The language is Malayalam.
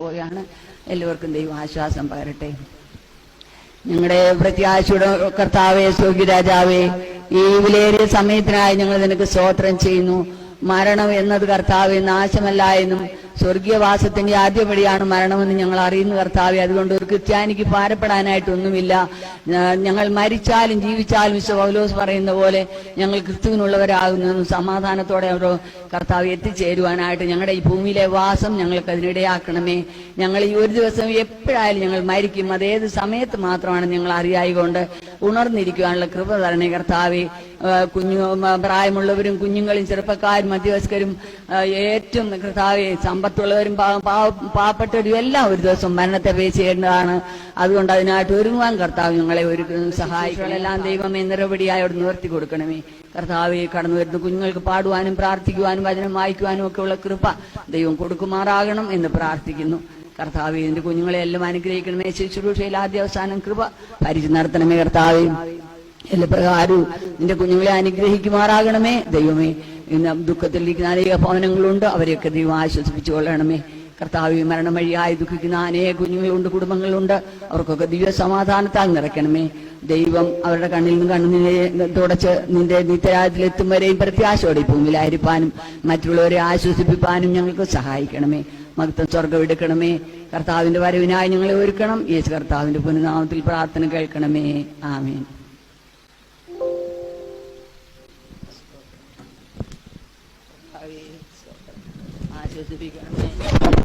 പോവുകയാണ് എല്ലാവർക്കും ദൈവം ആശ്വാസം പകരട്ടെ. ഞങ്ങളുടെ പ്രത്യാശയുടെ കർത്താവെ സ്വർഗരാജാവേ ഈ വിലയേറിയ സമയത്തിനായി ഞങ്ങൾ നിനക്ക് സ്തോത്രം ചെയ്യുന്നു. മരണം എന്നത് കർത്താവെ നാശമല്ല എന്നും സ്വർഗീയവാസത്തിന്റെ ആദ്യപടിയാണ് മരണമെന്ന് ഞങ്ങൾ അറിയുന്ന കർത്താവെ. അതുകൊണ്ട് ഒരു ക്രിസ്ത്യാനിക്ക് ഭാരപ്പെടാനായിട്ടൊന്നുമില്ല. ഞാ- ഞങ്ങൾ മരിച്ചാലും ജീവിച്ചാലും വിശ്വ പൗലോസ് പറയുന്ന പോലെ ഞങ്ങൾ ക്രിസ്തുവിനുള്ളവരാകുന്നു സമാധാനത്തോടെ അവർ കർത്താവ് എത്തിച്ചേരുവാനായിട്ട് ഞങ്ങളുടെ ഈ ഭൂമിയിലെ വാസം ഞങ്ങൾക്ക് അതിനിടയാക്കണമേ. ഞങ്ങൾ ഈ ഒരു ദിവസം എപ്പോഴായാലും ഞങ്ങൾ മരിക്കും. അതേത് സമയത്ത് മാത്രമാണ് ഞങ്ങൾ അറിയായികൊണ്ട് ഉണർന്നിരിക്കുവാനുള്ള കൃപ തരണേ കർത്താവെ. കുഞ്ഞു പ്രായമുള്ളവരും കുഞ്ഞുങ്ങളും ചെറുപ്പക്കാരും മധ്യവയസ്കരും ഏറ്റവും കർത്താവെ സമ്പത്തുള്ളവരും പാവപ്പെട്ടവരും എല്ലാം ഒരു ദിവസം മരണത്തെ ഫേസ് ചെയ്യേണ്ടതാണ്. അതുകൊണ്ട് അതിനായിട്ട് ഒരുങ്ങുവാൻ കർത്താവ് ഞങ്ങളെ ഒരു എല്ലാം ദൈവമേ നിറപടിയായോട് നിവർത്തി കൊടുക്കണമേ. കർത്താവെ കടന്നു വരുന്ന കുഞ്ഞുങ്ങൾക്ക് പാടുവാനും പ്രാർത്ഥിക്കുവാനും വചനം വായിക്കുവാനും ഒക്കെ ഉള്ള കൃപ ദൈവം കൊടുക്കുമാറാകണം എന്ന് പ്രാർത്ഥിക്കുന്നു. കർത്താവെ എന്റെ കുഞ്ഞുങ്ങളെ എല്ലാം അനുഗ്രഹിക്കണമേ. ശുശ്രൂഷയിൽ ആദ്യ അവസാനം കൃപ ഭരിച്ചു നടത്തണമേ കർത്താവെ. എല്ലാ പ്രകാരവും നിന്റെ കുഞ്ഞുങ്ങളെ അനുഗ്രഹിക്കുമാറാകണമേ. ദൈവമേ ഇന്ന് ദുഃഖത്തിലിരിക്കുന്ന അനേക ഭവനങ്ങളുണ്ട്. അവരെയൊക്കെ ദൈവം ആശ്വസിപ്പിച്ചു കൊള്ളണമേ കർത്താവ് മരണം വഴിയായി ദുഃഖിക്കുന്ന അനേക കുഞ്ഞുങ്ങളുണ്ട് കുടുംബങ്ങളുണ്ട്. അവർക്കൊക്കെ ദിവ്യ സമാധാനത്താൽ നിറയ്ക്കണമേ. ദൈവം അവരുടെ കണ്ണിൽ നിന്ന് കണ്ണു തുടച്ച് നിന്റെ നിത്യരാജ്യത്തിലെത്തും വരെയും പ്രത്യാശയോടെ ഭൂമിയിലായിരിക്കാനും മറ്റുള്ളവരെ ആശ്വസിപ്പിക്കാനും ഞങ്ങൾക്ക് സഹായിക്കണമേ. മകത്വം സ്വർഗം എടുക്കണമേ. കർത്താവിന്റെ വരവിനായി ഞങ്ങളെ ഒരുക്കണം. യേശു കർത്താവിന്റെ പുനനാമത്തിൽ പ്രാർത്ഥന കേൾക്കണമേ. ആമേൻ. Sorry. So, I just began.